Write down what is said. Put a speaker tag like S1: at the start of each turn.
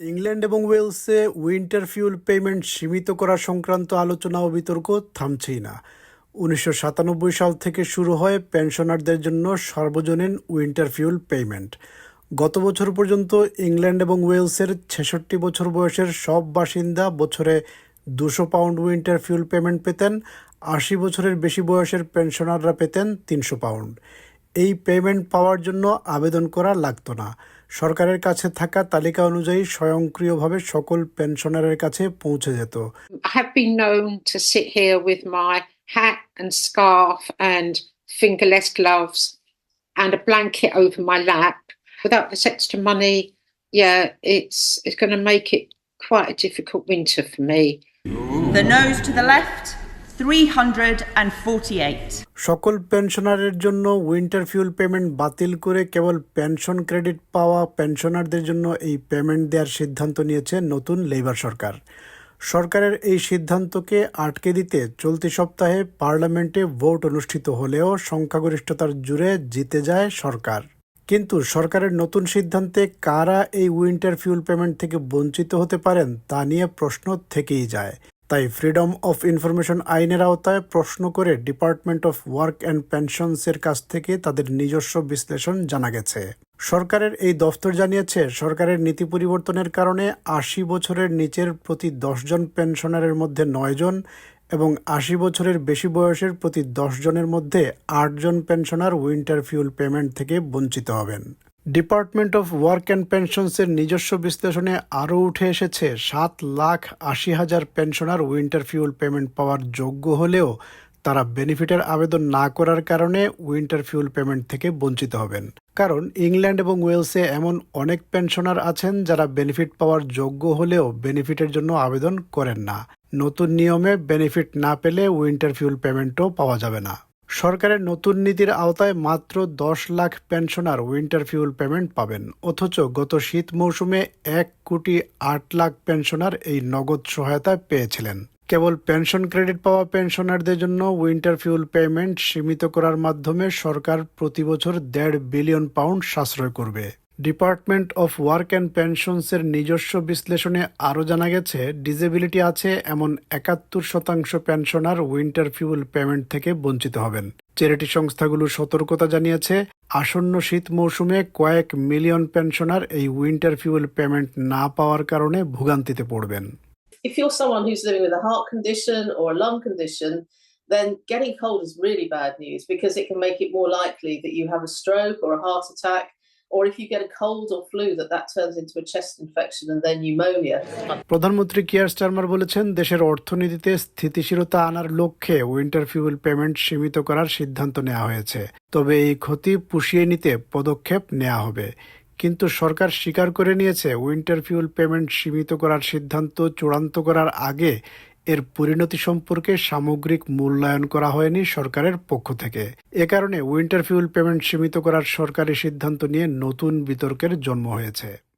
S1: England এবং ওয়েলসে winter fuel payment সীমিত করা সংক্রান্ত আলোচনা ও বিতর্ক থামছেই না। উনিশশো সাতানব্বই সাল থেকে শুরু হয় পেনশনারদের জন্য সর্বজনীন উইন্টার ফিউল পেমেন্ট। গত বছর পর্যন্ত ইংল্যান্ড এবং ওয়েলসের ছেষট্টি বছর বয়সের সব বাসিন্দা বছরে দুশো পাউন্ড উইন্টার ফিউল পেমেন্ট পেতেন, আশি বছরের বেশি বয়সের পেনশনাররা পেতেন তিনশো পাউন্ড। এই পেমেন্ট পাওয়ার জন্য আবেদন করা লাগতো না। সরকারের কাছে থাকা তালিকা অনুযায়ী স্বয়ংক্রিয়ভাবে সকল পেনশনারের কাছে পৌঁছে যেত
S2: I have been known to sit here with my hat and scarf and fingerless gloves and a blanket over my lap. Without this extra money, yeah, it's it's going to make it quite a difficult winter for me.
S3: The noes to the left, 348.
S1: সকল পেনশনারের জন্য winter fuel payment বাতিল করে কেবল pension credit পাওয়া পেনশনারদের জন্য এই payment দেওয়ার সিদ্ধান্ত নিয়েছে নতুন লেবার সরকার। সরকারের এই সিদ্ধান্তকে আটকে দিতে চলতি সপ্তাহে পার্লামেন্টে ভোট অনুষ্ঠিত হলেও সংখ্যাগরিষ্ঠতার জুড়ে জিতে যায় সরকার। কিন্তু সরকারের নতুন সিদ্ধান্তে কারা এই উইন্টার ফিউল পেমেন্ট থেকে বঞ্চিত হতে পারেন তা নিয়ে প্রশ্ন থেকেই যায়। তাই ফ্রিডম অফ ইনফরমেশন আইনের আওতায় প্রশ্ন করে ডিপার্টমেন্ট অফ ওয়ার্ক অ্যান্ড পেনশনসের কাছ থেকে তাদের নিজস্ব বিশ্লেষণ জানা গেছে। সরকারের এই দফতর জানিয়েছে, সরকারের নীতি পরিবর্তনের কারণে আশি বছরের নিচের প্রতি দশজন পেনশনারের মধ্যে নয়জন এবং আশি বছরের বেশি বয়সের প্রতি দশ জনের মধ্যে আটজন পেনশনার উইন্টার ফিউল পেমেন্ট থেকে বঞ্চিত হবেন। ডিপার্টমেন্ট অফ ওয়ার্ক অ্যান্ড পেনশনসের নিজস্ব বিশ্লেষণে আরও উঠে এসেছে, সাত লাখ আশি হাজার পেনশনার উইন্টার ফিউল পেমেন্ট পাওয়ার যোগ্য হলেও তারা বেনিফিটের আবেদন না করার কারণে উইন্টার ফিউল পেমেন্ট থেকে বঞ্চিত হবেন। কারণ ইংল্যান্ড এবং ওয়েলসে এমন অনেক পেনশনার আছেন যারা বেনিফিট পাওয়ার যোগ্য হলেও বেনিফিটের জন্য আবেদন করেন না। নতুন নিয়মে বেনিফিট না পেলে উইন্টার ফিউল পেমেন্টও পাওয়া যাবে না। সরকারের নতুন নীতির আওতায় মাত্র দশ lakh pensioner winter fuel payment পাবেন। অথচ গত শীত মৌসুমে এক কোটি আট লাখ পেনশনার এই নগদ সহায়তা পেয়েছিলেন। কেবল পেনশন ক্রেডিট পাওয়া পেনশনারদের জন্য উইন্টার ফিউল পেমেন্ট সীমিত করার মাধ্যমে সরকার প্রতি বছর দেড় বিলিয়ন পাউন্ড সাশ্রয় করবে। ডিপার্টমেন্ট অফ ওয়ার্ক অ্যান্ড পেনশনসের নিজস্ব বিশ্লেষণে আরও জানা গেছে ডিসেবিলিটি আছে এমন একাত্তর শতাংশ পেনশনার উইন্টার ফিউল পেমেন্ট থেকে বঞ্চিত হবেন চ্যারিটি সংস্থাগুলো সতর্কতা জানিয়েছে আসন্ন শীত মৌসুমে কয়েক মিলিয়ন পেনশনার এই উইন্টার ফিউল পেমেন্ট না পাওয়ার কারণে ভোগান্তিতে পড়বেন
S4: if you're someone who's living with a heart condition or a lung condition, then getting cold is really bad news because it can make it more likely that you have a stroke or a heart attack.
S1: প্রধানমন্ত্রী Keir Starmer বলেছেন, দেশের অর্থনীতিতে স্থিতিশীলতা আনার লক্ষ্যে winter fuel payment সীমিত করার সিদ্ধান্ত নেওয়া হয়েছে। তবে এই ক্ষতি পুষিয়ে নিতে পদক্ষেপ নেওয়া হবে। কিন্তু সরকার স্বীকার করে নিয়েছে, উইন্টার ফিউল পেমেন্ট সীমিত করার সিদ্ধান্ত চূড়ান্ত করার আগে এর পরিণতি সম্পর্কে সামগ্রিক মূল্যায়ন করা হয়নি সরকারের পক্ষ থেকে। এ কারণে উইন্টার ফিউল পেমেন্ট সীমিত করার সরকারি সিদ্ধান্ত নিয়ে নতুন বিতর্কের জন্ম হয়েছে।